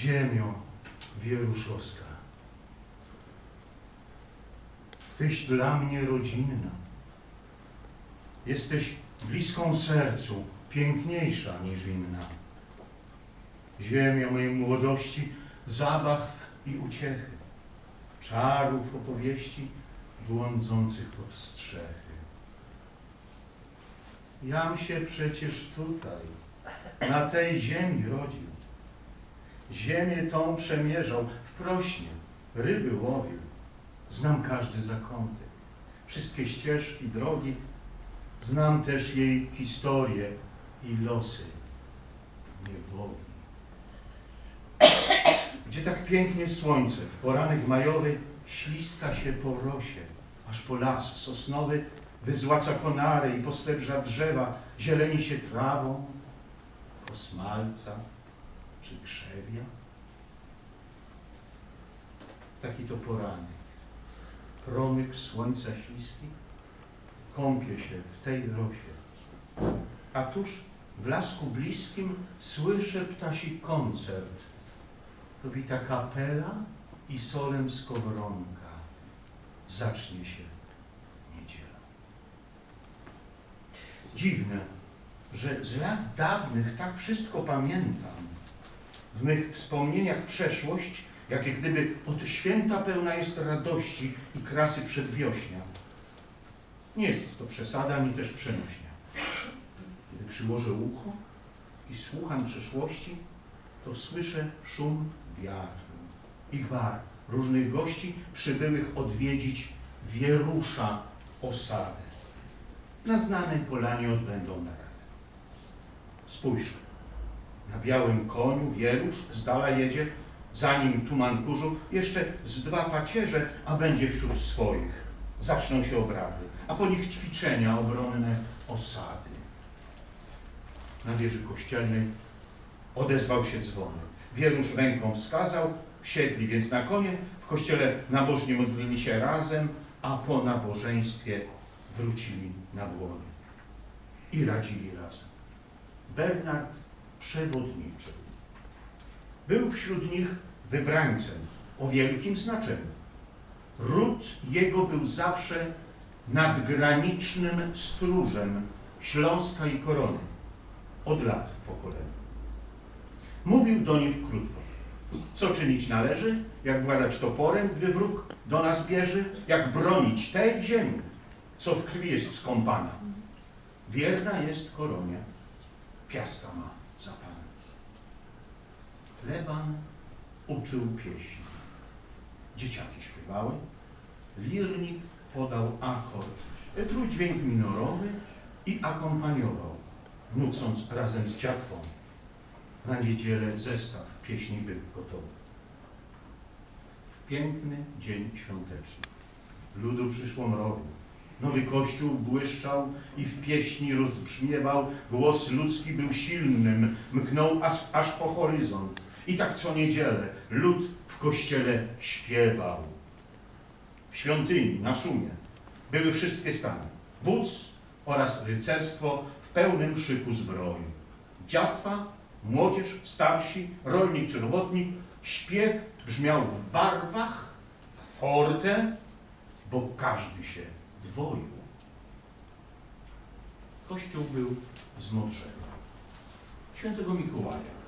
Ziemio wieruszowska, Tyś dla mnie rodzinna. Jesteś bliską sercu, piękniejsza niż inna. Ziemia mojej młodości, zabaw i uciechy, czarów opowieści błądzących pod strzechy. Jam się przecież tutaj, na tej ziemi rodził. Ziemię tą przemierzał, w prośnie ryby łowił. Znam każdy zakątek, wszystkie ścieżki, drogi. Znam też jej historię i losy niebogi. Gdzie tak pięknie słońce w poranek majowy śliska się po rosie, aż po las sosnowy wyzłaca konary i postępża drzewa, zieleni się trawą, kosmalca czy krzewia. Taki to poranek. Promyk słońca śliski kąpie się w tej rosie. A tuż w lasku bliskim słyszę ptasi koncert. To wita kapela i solem skowronka. Zacznie się niedziela. Dziwne, że z lat dawnych tak wszystko pamiętam. W mych wspomnieniach przeszłość, jakie gdyby od święta pełna jest radości i krasy przedwiośnia. Nie jest to przesada, ani też przenośnia. Gdy przyłożę ucho i słucham przeszłości, to słyszę szum wiatru i gwar różnych gości przybyłych odwiedzić wierusza osadę. Na znanej polanie odbędą naradę. Spójrz, na białym koniu wierusz z dala jedzie, za nim tuman kurzu, jeszcze z dwa pacierze, a będzie wśród swoich. Zaczną się obrady, a po nich ćwiczenia obronne osady. Na wieży kościelnej odezwał się dzwonek. Wierusz ręką wskazał, siedli więc na konie, w kościele nabożnie modlili się razem, a po nabożeństwie wrócili na błonie i radzili razem. Bernard przewodniczył. Był wśród nich wybrańcem o wielkim znaczeniu. Ród jego był zawsze nadgranicznym stróżem Śląska i Korony, od lat w pokoleniu. Mówił do nich krótko. Co czynić należy, jak władać toporem, gdy wróg do nas bierze, jak bronić tej ziemi, co w krwi jest skąpana. Wierna jest koronie, piasta ma. Leban uczył pieśni. Dzieciaki śpiewały, lirnik podał akord, trójdźwięk minorowy i akompaniował, nucąc razem z dziatwą. Na niedzielę zestaw pieśni był gotowy. Piękny dzień świąteczny. Ludu przyszło mrowie. Nowy kościół błyszczał i w pieśni rozbrzmiewał. Głos ludzki był silnym, mknął aż, aż po horyzont. I tak co niedzielę lud w kościele śpiewał. W świątyni, na szumie, były wszystkie stany. Wódz oraz rycerstwo w pełnym szyku zbroi. Dziatwa, młodzież, starsi, rolnik czy robotnik, śpiew brzmiał w barwach, forte, bo każdy się dwoił. Kościół był z Modrzego, świętego Mikołaja.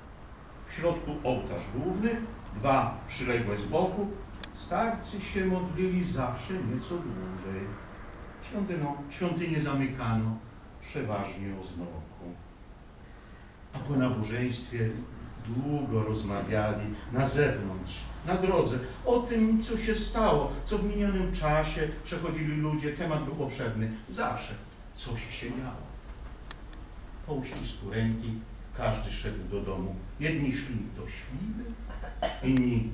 W środku ołtarz główny, dwa przyległe z boku. Starcy się modlili zawsze nieco dłużej. Świątyno, świątynię zamykano przeważnie o zmroku. A po nabożeństwie długo rozmawiali na zewnątrz, na drodze, o tym, co się stało, co w minionym czasie przechodzili ludzie. Temat był obszerny. Zawsze coś się działo. Po uścisku ręki każdy szedł do domu. Jedni szli do Śliwy, inni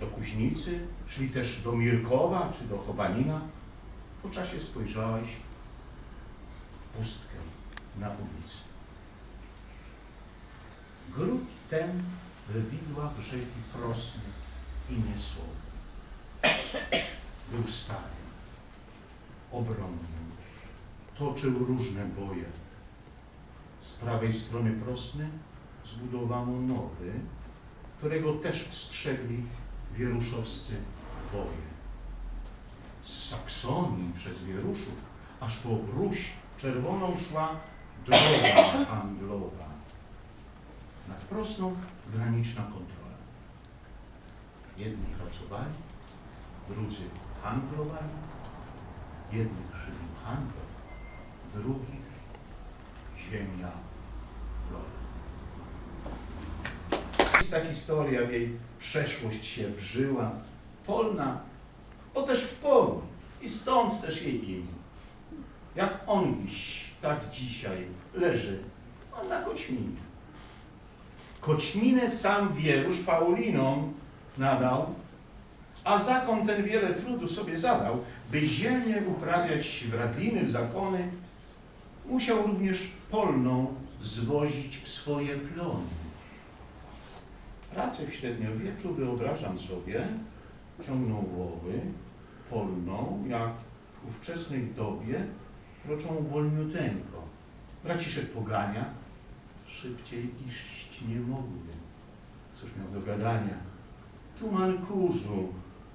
do Kuźnicy, szli też do Mirkowa czy do Chobanina. Po czasie spojrzałeś pustkę na ulicy. Gród ten widła brzegi prosny i niesłowny. Był stary, obronny, toczył różne boje. Z prawej strony prosny zbudowano nowy, którego też strzegli wieruszowscy woje. Z Saksonii przez Wieruszów aż po Ruś czerwoną szła droga handlowa. Nad Prosną graniczna kontrola. Jedni pracowali, drudzy handlowali, jednych żywił handel, drugich ziemia rolna. Ta historia w jej przeszłość się wżyła, polna, bo też w polu i stąd też jej imię. Jak on dziś, tak dzisiaj leży on na Koćminie. Koćminę sam wierusz Paulinom nadał, a zakon ten wiele trudu sobie zadał, by ziemię uprawiać w radliny, w zakony, musiał również polną zwozić swoje plony. Pracę w średniowieczu wyobrażam sobie, ciągną łowy polną, jak w ówczesnej dobie kroczą wolniuteńko. Braciszek pogania, szybciej iść nie mogły. Cóż miał do gadania? Tuman kurzu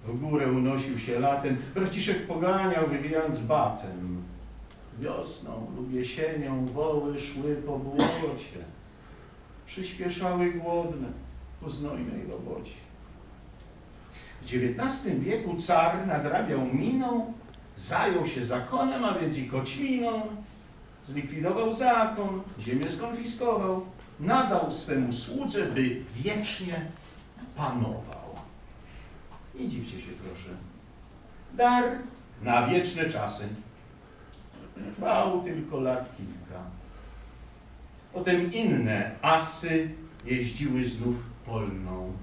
w górę unosił się latem, braciszek poganiał, wywijając batem. Wiosną lub jesienią woły szły po błocie, przyspieszały głodne po znojnej robocie. W XIX wieku car nadrabiał miną, zajął się zakonem, a więc i koćminą, zlikwidował zakon, ziemię skonfiskował, nadał swemu słudze, by wiecznie panował. Nie dziwcie się proszę. Dar na wieczne czasy. Trwał tylko lat kilka. Potem inne asy jeździły znów polną.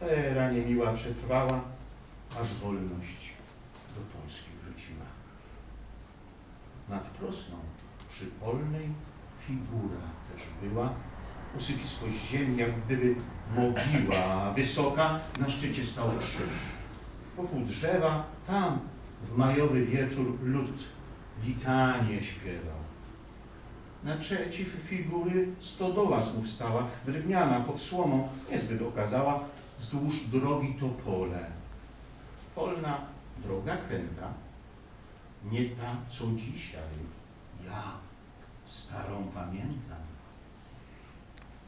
Era niemiła przetrwała, aż wolność do Polski wróciła. Nad Prosną przy polnej figura też była, usypisko ziemi, jak gdyby mogiła wysoka, na szczycie stał krzyż. Wokół drzewa, tam w majowy wieczór lud litanie śpiewał. Naprzeciw figury stodoła stała, drewniana, pod słomą, niezbyt okazała, wzdłuż drogi to pole. Polna droga kręta, nie ta, co dzisiaj. Ja starą pamiętam.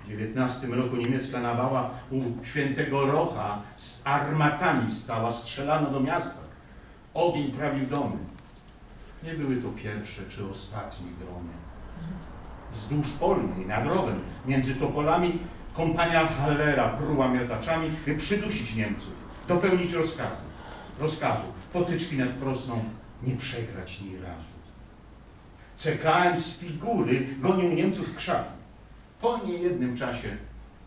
W XIX roku niemiecka nawała u świętego Rocha z armatami stała, strzelano do miasta. Ogień trawił domy. Nie były to pierwsze czy ostatnie gromy. Wzdłuż polnej, nad rowem, między topolami, kompania Hallera pruła miotaczami, by przydusić Niemców, dopełnić rozkazy. Rozkazu, potyczki nad Prosną, nie przegrać ni razu. CKM z figury gonił Niemców w krzaki. Po niejednym czasie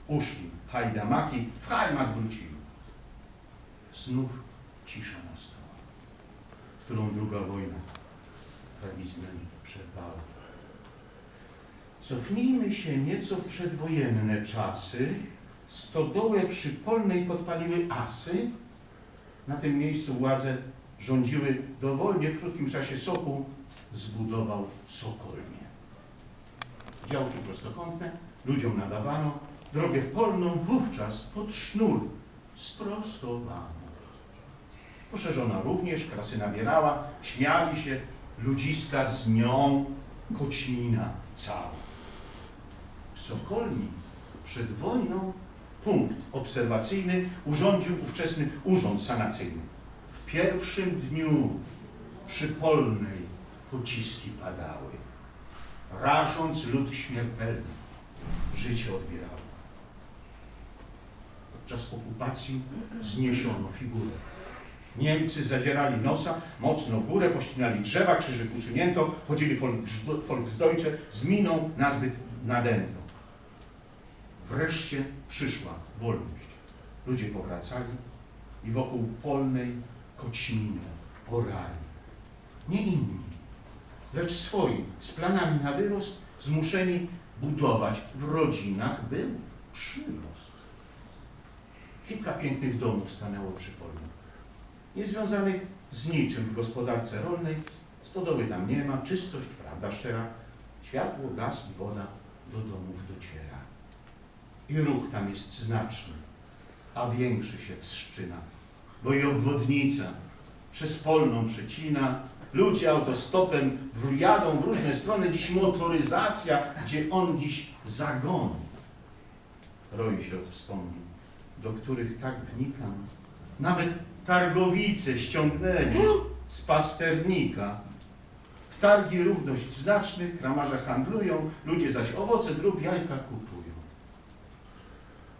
uszli hajdamaki, w Heimat wrócili. Znów cisza nastała, którą druga wojna tragizmem przerwała. Cofnijmy się nieco w przedwojenne czasy. Stodołę przy Polnej podpaliły asy. Na tym miejscu władze rządziły dowolnie. W krótkim czasie Sokół zbudował Sokolnię. Działki prostokątne, ludziom nadawano, drogę polną wówczas pod sznur sprostowano. Poszerzona również, krasy nabierała, śmiali się, ludziska z nią, koćmina cała. W Sokolni przed wojną punkt obserwacyjny urządził ówczesny urząd sanacyjny. W pierwszym dniu przy Polnej pociski padały, rażąc lud śmiertelny, życie odbierało. Podczas okupacji zniesiono figurę. Niemcy zadzierali nosa, mocno w górę, pościnali drzewa, krzyżyk usunięto, chodzili Volksdeutsche z miną nazbyt nadętą. Wreszcie przyszła wolność. Ludzie powracali i wokół polnej kocininy orali. Nie inni, lecz swoi, z planami na wyrost, zmuszeni budować w rodzinach był przyrost. Kilka pięknych domów stanęło przy Niezwiązanych z niczym w gospodarce rolnej, stodoły tam nie ma, czystość, prawda szczera, światło, gaz i woda do domów dociera. I ruch tam jest znaczny. a większy się wstrzina, bo i obwodnica przez polną przecina, ludzie autostopem jadą w różne strony, dziś motoryzacja, gdzie on dziś zagon. Roi się od wspomnień, do których tak wnikam. Nawet targowice ściągnęli z pasternika. Targi ruch dość znaczny, kramarze handlują, ludzie zaś owoce, drób, jajka kupują.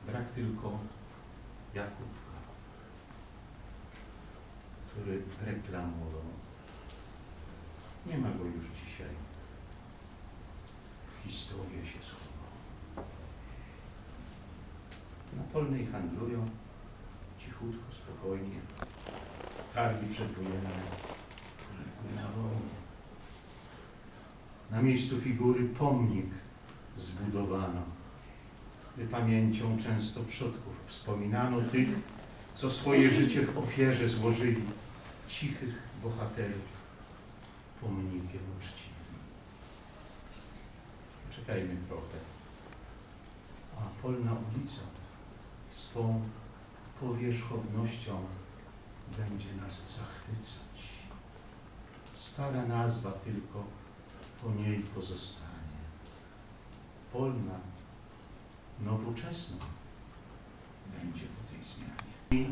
Brak tylko Jakubka, który reklamował. Nie ma go już dzisiaj. W historię się schował. Na polnej handlują, cichutko, spokojnie. Targi przedwojenne, na wojnie. Na miejscu figury pomnik zbudowano, pamięcią często przodków wspominano tych, co swoje życie w ofierze złożyli, cichych bohaterów, pomnikiem uczcili. Czekajmy trochę, a polna ulica swą powierzchownością będzie nas zachwycać. Stara nazwa tylko po niej pozostanie. Polna, nowoczesna będzie po tej zmianie. I,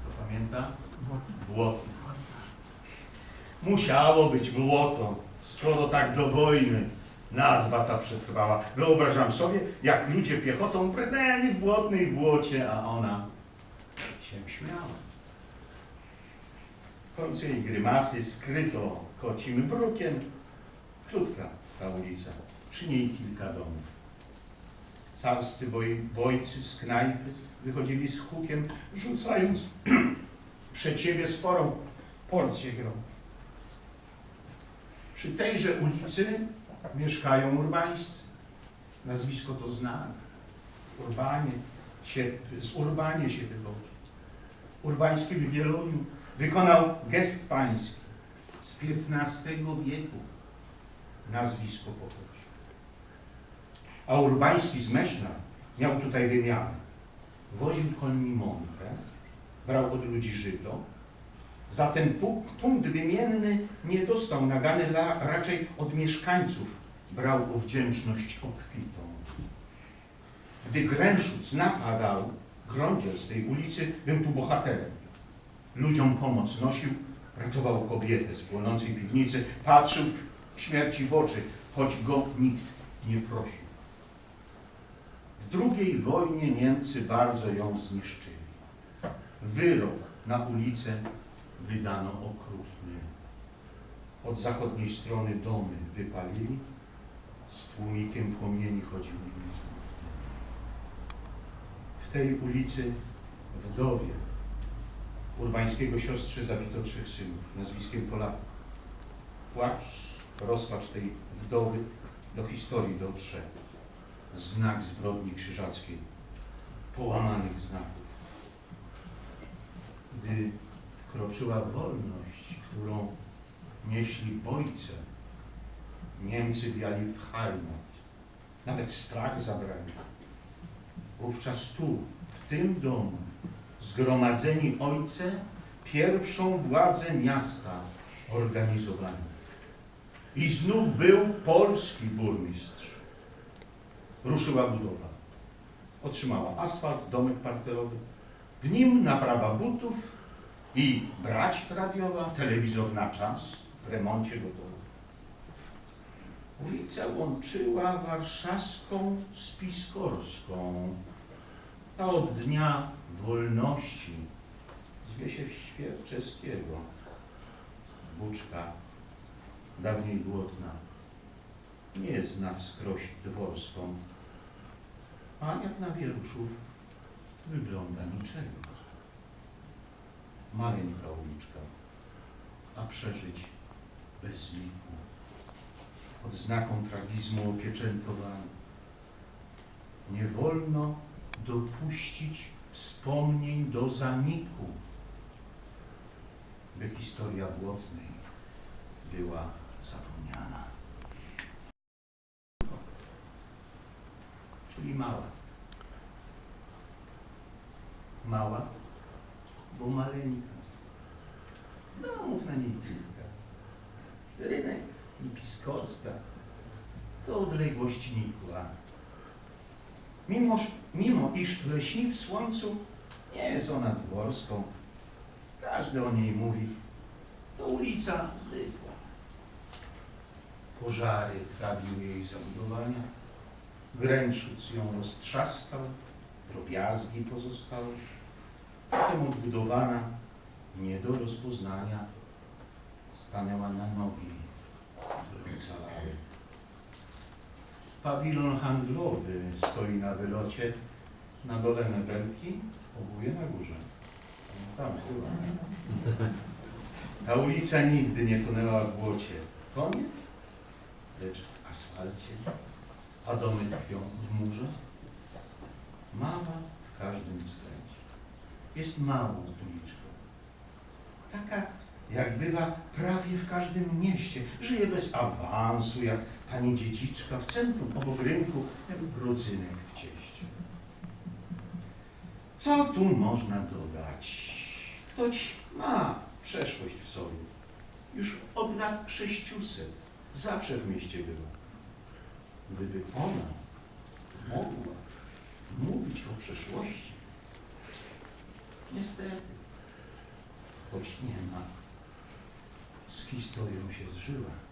kto pamięta? Błoto. Musiało być błoto, skoro tak do wojny nazwa ta przetrwała. Wyobrażam sobie, jak ludzie piechotą brnęli w błotnej błocie, a ona się śmiała. W końcu jej grymasy skryto kocim brukiem. Krótka ta ulica, przy niej kilka domów. Carscy boj, bojcy z knajpy wychodzili z hukiem, rzucając przed siebie sporą porcję grom. Przy tejże ulicy mieszkają urbańscy. Nazwisko to znane. Urbanie się, z Urbanie się wywodzi. Urbański w Wieluniu wykonał gest pański z XV wieku. Nazwisko pochodzi. A Urbański z miał tutaj wymianę. Woził koni mąkę, brał od ludzi żyto, za ten pu- punkt wymienny nie dostał nagany, raczej od mieszkańców brał o wdzięczność obfitą. Gdy Gręszuc napadał, Grądziel z tej ulicy był tu bohaterem. Ludziom pomoc nosił, ratował kobietę z płonącej piwnicy, patrzył w śmierci w oczy, choć go nikt nie prosił. W drugiej wojnie Niemcy bardzo ją zniszczyli. Wyrok na ulicę wydano okrutny. Od zachodniej strony domy wypalili, z tłumikiem płomieni chodził tej ulicy wdowie Urbańskiego siostrze zabito trzech synów nazwiskiem Polaków. Płacz, rozpacz tej wdowy do historii dotrze. Znak zbrodni krzyżackiej, połamanych znaków. Gdy kroczyła wolność, którą nieśli bojce, Niemcy wiali Heimat. Nawet strach zabrali. Wówczas tu, w tym domu, zgromadzeni ojce pierwszą władzę miasta organizowali. I znów był polski burmistrz. Ruszyła budowa. Otrzymała asfalt, domek parterowy, w nim naprawa butów i brać radiowa, telewizor na czas, w remoncie gotowy. Ulica łączyła warszawską z piskorską, a od dnia wolności. Zwie się Świerczeskiego. Buczka, dawniej głodna, nie zna wskroś dworską, a jak na wieruszów wygląda niczego. Maleńka uliczka, a przeżyć bez liku, odznaką tragizmu opieczętowany. Nie wolno dopuścić wspomnień do zaniku, by historia Błotnej była zapomniana. Czyli mała. Mała, bo maleńka. Domów na niej kilka. Rynek i Piskorska to odległość nikła. Mimo, mimo iż leśni w słońcu nie jest ona dworską, każdy o niej mówi, to ulica zwykła. Pożary trawiły jej zabudowania, Gręczyc ją roztrzaskał, drobiazgi pozostały, potem odbudowana, nie do rozpoznania, stanęła na nogi. Pawilon handlowy stoi na wylocie, na dole mebelki, obuje na górze. No, Tam była. Ta ulica nigdy nie tonęła w błocie. Tonie, lecz w asfalcie, a domy tkwią w murze. Mała w każdym względzie. Jest małą uliczką. Taka, jak bywa prawie w każdym mieście. Żyje bez awansu, jak pani dziedziczka w centrum, obok rynku, jak rodzynek w cieście. Co tu można dodać? Ktoś ma przeszłość w sobie. Już od lat 600 zawsze w mieście była. Gdyby ona mogła mówić o przeszłości, niestety, choć nie ma, z historią się zżyła.